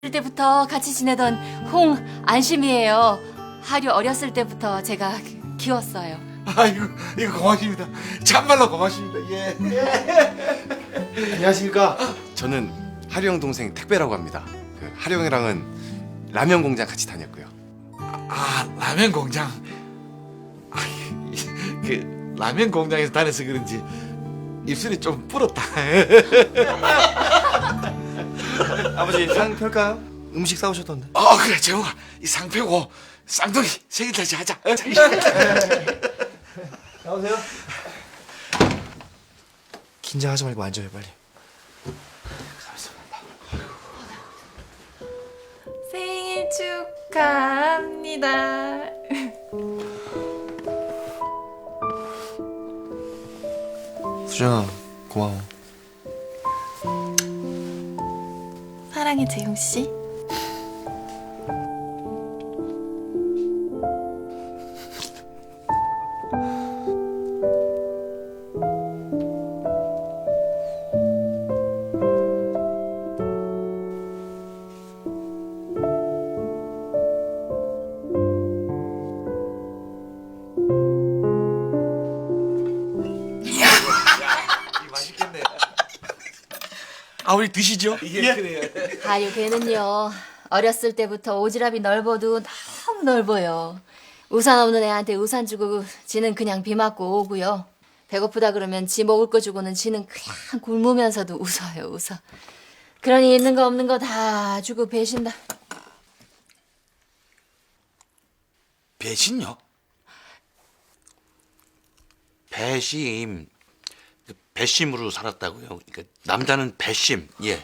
어릴 때부터 같이 지내던 홍 안심이에요. 하류 어렸을 때부터 제가 키웠어요. 아이고 이거 고맙습니다. 참말로 고맙습니다. 예. 안녕하십니까. 저는 하령 동생 택배라고 합니다. 그 하령이랑은 라면 공장 같이 다녔고요. 아 라면 공장. 아, 그 라면 공장에서 다녀서 그런지 입술이 좀 불었다. 아버지 상 펼까요? 음식 사오셨던데. 어 그래 재홍아 이 상표고 쌍둥이 생일 다시 하자. 어? 나오세요. 긴장하지 말고 앉아요 빨리. 생일 축하합니다. 수정아 고마워. 사랑해 재용 씨. 아 우리 드시죠. 예. 그래요. 하류 걔는요 어렸을 때부터 오지랖이 넓어도 너무 넓어요. 우산 없는 애한테 우산 주고 지는 그냥 비 맞고 오고요. 배고프다 그러면 지 먹을 거 주고는 지는 그냥 굶으면서도 웃어요 웃어. 그러니 있는 거 없는 거 다 주고 배신다. 배신요? 배심 그 배심으로 살았다고요. 그러니까 남자는 배심. 예.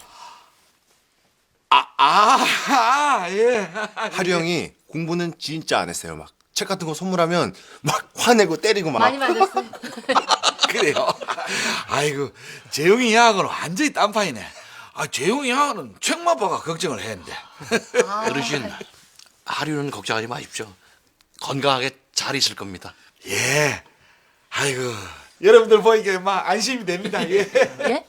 아, 아, 아, 예. 하류 형이 공부는 진짜 안 했어요. 막 책 같은 거 선물하면 막 화내고 때리고 막. 많이 맞았어요. 그래요. 아이고 재용이 양은 완전히 딴판이네. 아 재용이 양은 책만 봐가 걱정을 했는데. 어르신 하류는 걱정하지 마십시오. 건강하게 잘 있을 겁니다. 예. 아이고 여러분들 보니까 막 안심이 됩니다. 예. 예?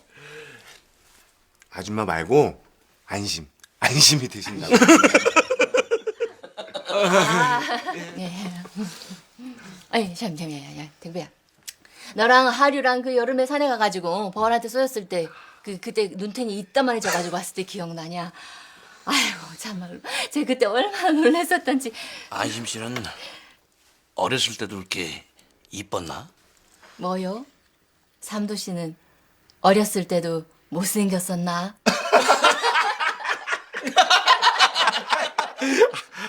아줌마 말고 안심. 안심이 되신다고. 예. 아니 잠깐만요, 등배야. 너랑 하류랑 그 여름에 산에 가가지고 벌한테 쏘였을 때 그 그때 눈탱이 이따만해 져 가지고 왔을 때 기억나냐? 아이고 참말로 제 그때 얼마나 놀랐었던지. 안심 씨는 어렸을 때도 그렇게 이뻤나? 뭐요? 삼도 씨는 어렸을 때도 못생겼었나?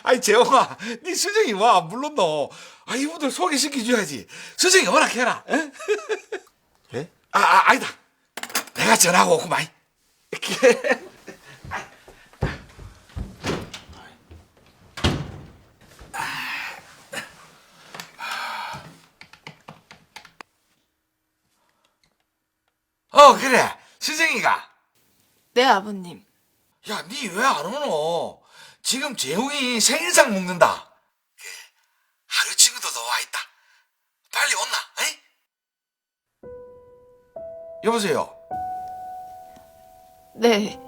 아이 재홍아, 네 수정이 와 물론 너. 아 이분들 소개시켜줘야지. 수정이 허락해라. 에? 예? 아, 아 아니다. 내가 전화하고 오구만. 어 그래 수정이가 네 아버님. 야 니 왜 안 오노 지금 재홍이 생일상 먹는다 그, 하루 친구도 와 있다 빨리 온나 에이? 여보세요 네.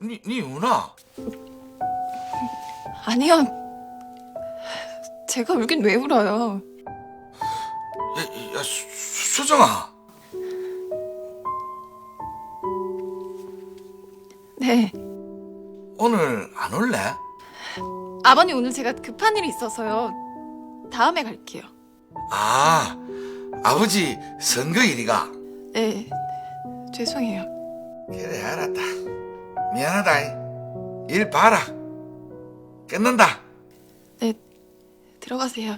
니, 니 우나 아니요. 제가 울긴 왜 울어요? 야, 야 수, 수- 수정아 네. 오늘 안 올래? 아버님 오늘 제가 급한 일이 있어서요. 다음에 갈게요. 아 아버지 선거일이가 네. 죄송해요. 그래 알았다 미안하다 일 봐라 끝난다 네. 들어가세요.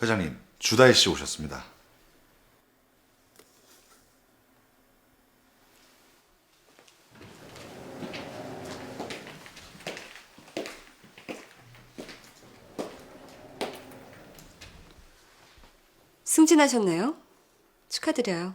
회장님, 주다희 씨 오셨습니다. 승진하셨네요. 축하드려요.